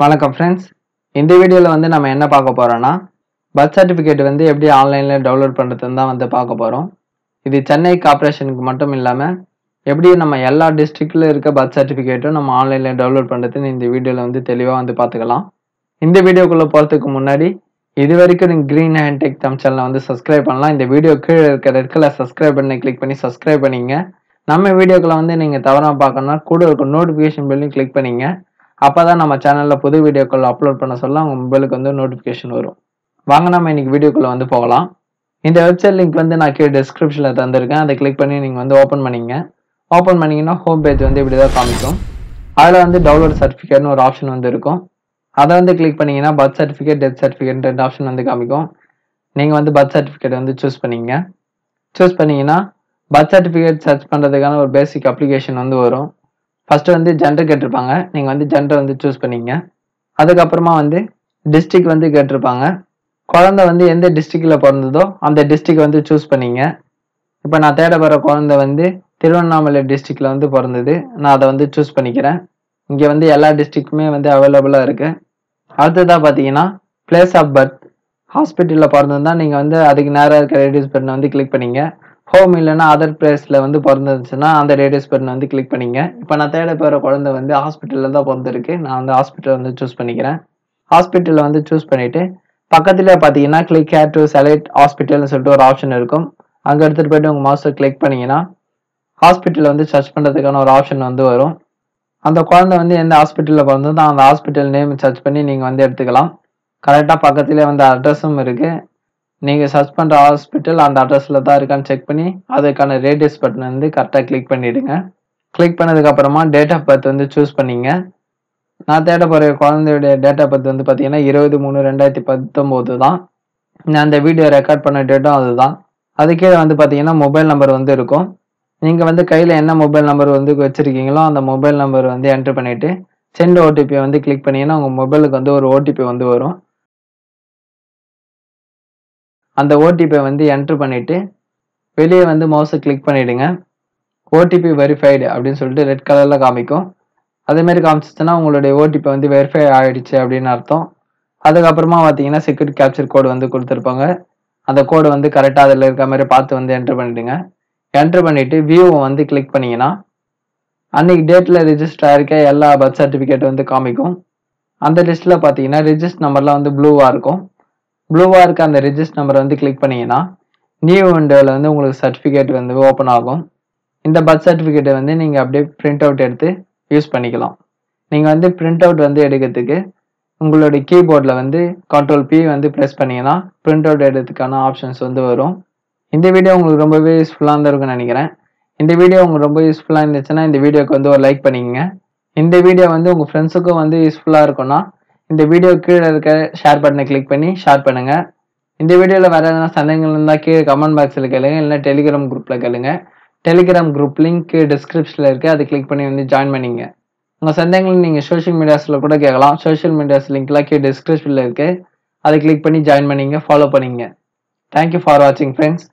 வணக்கம் ஃப்ரெண்ட்ஸ் இந்த வீடியோவில் வந்து நம்ம என்ன பார்க்க போகிறோன்னா பர்த் சர்டிஃபிகேட் வந்து எப்படி ஆன்லைனில் டவுன்லோட் பண்ணுறதுன்னு தான் வந்து பார்க்க போகிறோம் இது சென்னை கார்பரேஷனுக்கு மட்டும் இல்லாமல் எப்படி நம்ம எல்லா டிஸ்ட்ரிக்டில் இருக்க பர்த் சர்டிஃபிகேட்டும் நம்ம ஆன்லைனில் டவுன்லோட் பண்ணுறதுன்னு இந்த வீடியோவில் வந்து தெளிவாக வந்து பார்த்துக்கலாம். இந்த வீடியோக்குள்ளே போகிறதுக்கு முன்னாடி இது வரைக்கும் நீங்கள் க்ரீன் ஹேண்ட் டெக் தம் சேனலை வந்து சப்ஸ்கிரைப் பண்ணலாம். இந்த வீடியோ கீழே இருக்க ரெட் கலர் சப்ஸ்கிரைப் பண்ணி கிளிக் பண்ணி சப்ஸ்கிரைப் பண்ணிங்க. நம்ம வீடியோக்களை வந்து நீங்கள் தவறாக பார்க்கணும்னா கூட இருக்க நோட்டிஃபிகேஷன் பில்லையும் கிளிக் பண்ணிங்க. அப்போ தான் நம்ம சேனலில் புது வீடியோக்கள் அப்லோட் பண்ண சொல்ல உங்கள் மொபைலுக்கு வந்து நோட்டிஃபிகேஷன் வரும். வாங்க நம்ம இன்றைக்கி வீடியோக்குள்ளே வந்து போகலாம். இந்த வெப்சைட் லிங்க் வந்து நான் கீழே டிஸ்கிரிப்ஷனில் தந்திருக்கேன். அதை கிளிக் பண்ணி நீங்கள் வந்து ஓப்பன் பண்ணிங்க. ஓப்பன் பண்ணிங்கன்னா ஹோம் பேஜ் வந்து இப்படி தான் காமிக்கும். அதில் வந்து டவுன்லோட் சர்டிஃபிகேட்னு ஒரு ஆப்ஷன் வந்து இருக்கும். அதை வந்து கிளிக் பண்ணிங்கன்னா பர்த் சர்டிஃபிகேட் டெத் சர்டிஃபிகேட் ரெண்டு ஆப்ஷன் வந்து காமிக்கும். நீங்கள் வந்து பர்த் சர்டிஃபிகேட் வந்து சூஸ் பண்ணிங்க. சூஸ் பண்ணிங்கன்னா பர்த் சர்டிஃபிகேட் சர்ச் பண்ணுறதுக்கான ஒரு பேசிக் அப்ளிகேஷன் வந்து வரும். ஃபஸ்ட்டு வந்து ஜெண்டர் கேட்டிருப்பாங்க. நீங்கள் வந்து ஜெண்டர் வந்து சூஸ் பண்ணிங்க அதுக்கப்புறமா வந்து டிஸ்ட்ரிக் வந்து கேட்டிருப்பாங்க. குழந்தை வந்து எந்த டிஸ்ட்ரிக்டில் பிறந்ததோ அந்த டிஸ்ட்ரிக் வந்து சூஸ் பண்ணிங்க இப்போ நான் தேட போகிற குழந்தை வந்து திருவண்ணாமலை டிஸ்ட்ரிக்டில் வந்து பிறந்தது. நான் அதை வந்து சூஸ் பண்ணிக்கிறேன். இங்கே வந்து எல்லா டிஸ்ட்ரிக்குமே வந்து அவைலபிளாக இருக்குது அடுத்ததாக பார்த்தீங்கன்னா பிளேஸ் ஆஃப் பர்த் ஹாஸ்பிட்டலில் பிறந்திருந்தா நீங்கள் வந்து அதுக்கு நேராக இருக்க ரேடியஸ் பட்டனை வந்து கிளிக் பண்ணிங்க ஹோம் இல்லைன்னா அதர் பிளேஸில் வந்து பிறந்துருந்துச்சுன்னா அந்த ரேடியஸ் பட்டன் வந்து கிளிக் பண்ணிங்க. இப்போ நான் தேட போகிற குழந்தை வந்து ஹாஸ்பிட்டலில் தான் பிறந்திருக்கு. நான் வந்து ஹாஸ்பிட்டல் வந்து சூஸ் பண்ணிக்கிறேன். ஹாஸ்பிட்டலில் வந்து சூஸ் பண்ணிவிட்டு பக்கத்தில் பார்த்தீங்கன்னா கிளிக் ஹேர் டு செலக்ட் ஹாஸ்பிட்டல்னு சொல்லிட்டு ஒரு ஆப்ஷன் இருக்கும். அங்கே எடுத்துகிட்டு போயிட்டு உங்கள் மாஸ்டர் கிளிக் பண்ணிங்கன்னா ஹாஸ்பிட்டலில் வந்து சர்ச் பண்ணுறதுக்கான ஒரு ஆப்ஷன் வந்து வரும். அந்த குழந்தை வந்து எந்த ஹாஸ்பிட்டலில் பிறந்ததோ அந்த ஹாஸ்பிட்டல் நேம் சர்ச் பண்ணி நீங்கள் வந்து எடுத்துக்கலாம். கரெக்டாக பக்கத்துலேயே வந்து அட்ரஸும் இருக்குது நீங்கள் சர்ச் பண்ணுற ஹாஸ்பிட்டல் அந்த அட்ரஸில் தான் இருக்கான்னு செக் பண்ணி அதுக்கான ரேடியஸ் பட்டன் வந்து கரெக்டாக கிளிக் பண்ணிவிடுங்க கிளிக் பண்ணதுக்கப்புறமா டேட் ஆஃப் பர்த் வந்து சூஸ் பண்ணிங்க. நான் தேட போகிற குழந்தையுடைய டேட் ஆஃப் பர்த் வந்து பார்த்தீங்கன்னா இருபது மூணு ரெண்டாயிரத்தி பத்தொம்போது தான். நான் அந்த வீடியோ ரெக்கார்ட் பண்ண டேட்டும் அதுதான். அது கீழே வந்து பார்த்தீங்கன்னா மொபைல் நம்பர் வந்து இருக்கும். நீங்கள் வந்து கையில் என்ன மொபைல் நம்பர் வந்து வச்சுருக்கீங்களோ அந்த மொபைல் நம்பர் வந்து என்ட்ரு பண்ணிவிட்டு சென்ட் ஓடிபி வந்து கிளிக் பண்ணிங்கன்னா உங்கள் மொபைலுக்கு வந்து ஒரு ஓடிபி வந்து வரும். அந்த ஓடிபியை வந்து என்ட்ரு பண்ணிவிட்டு வெளியே வந்து மவுஸை கிளிக் பண்ணிவிடுங்க ஓடிபி வெரிஃபைடு அப்படின்னு சொல்லிட்டு ரெட் கலரில் காமிக்கும். அதேமாரி காமிச்சிச்சுன்னா உங்களுடைய ஓடிபி வந்து வெரிஃபை ஆகிடுச்சு அப்படின்னு அர்த்தம். அதுக்கப்புறமா பார்த்தீங்கன்னா செக்யூரிட்டி கேப்சர் கோடு வந்து கொடுத்துருப்பாங்க. அந்த கோடு வந்து கரெக்டாக அதில் இருக்க மாதிரி பார்த்து வந்து என்ட்ரு பண்ணிவிடுங்க என்ட்ரு பண்ணிவிட்டு வியூவை வந்து கிளிக் பண்ணிங்கன்னா அன்னைக்கு டேட்டில் ரிஜிஸ்டர் ஆகிருக்க எல்லா பர்த் சர்டிஃபிகேட் வந்து காமிக்கும். அந்த லிஸ்ட்டில் பார்த்தீங்கன்னா ரிஜிஸ்டர் நம்பர்லாம் வந்து ப்ளூவாக இருக்கும். ப்ளூவாக இருக்க அந்த ரிஜிஸ்ட் நம்பரை வந்து கிளிக் பண்ணிங்கன்னா நியூ விண்டோவில் வந்து உங்களுக்கு சர்டிஃபிகேட் வந்து ஓப்பன் ஆகும். இந்த பர்த் சர்டிஃபிகேட்டை வந்து நீங்கள் அப்படியே பிரிண்ட் அவுட் எடுத்து யூஸ் பண்ணிக்கலாம். நீங்கள் வந்து பிரிண்ட் அவுட் வந்து எடுக்கிறதுக்கு உங்களுடைய கீபோர்டில் வந்து கண்ட்ரோல் பி வந்து ப்ரெஸ் பண்ணிங்கன்னா பிரிண்ட் அவுட் எடுக்கிறதுக்கான ஆப்ஷன்ஸ் வந்து வரும். இந்த வீடியோ உங்களுக்கு ரொம்பவே யூஸ்ஃபுல்லாக இருந்திருக்குன்னு நினைக்கிறேன். இந்த வீடியோ உங்களுக்கு ரொம்ப யூஸ்ஃபுல்லாக இருந்துச்சுன்னா இந்த வீடியோக்கு வந்து ஒரு லைக் பண்ணிக்கங்க. இந்த வீடியோ வந்து உங்கள் ஃப்ரெண்ட்ஸுக்கும் வந்து யூஸ்ஃபுல்லாக இருக்கும்னா இந்த வீடியோ கீழே இருக்க ஷேர் பட்டனை கிளிக் பண்ணி ஷேர் பண்ணுங்க. இந்த வீடியோவில் வேறு எதனா சந்தேகங்கள் இருந்தால் கீழே கமெண்ட் பாக்ஸில் கேளுங்க. இல்லைனா டெலிகிராம் குரூப்பில் கேளுங்க. டெலிகிராம் குரூப் லிங்க் டிஸ்கிரிப்ஷனில் இருக்குது அதை கிளிக் பண்ணி வந்து ஜாயின் பண்ணிங்க. உங்கள் சந்தேகங்கள் நீங்கள் சோஷியல் மீடியாஸில் கூட கேட்கலாம். சோஷியல் மீடியாஸ் லிங்க்லாம் கீழே டிஸ்கிரிப்ஷனில் இருக்குது அதை கிளிக் பண்ணி ஜாயின் பண்ணிங்க. ஃபாலோ பண்ணிங்க. தேங்க்யூ ஃபார் வாட்சிங் ஃப்ரெண்ட்ஸ்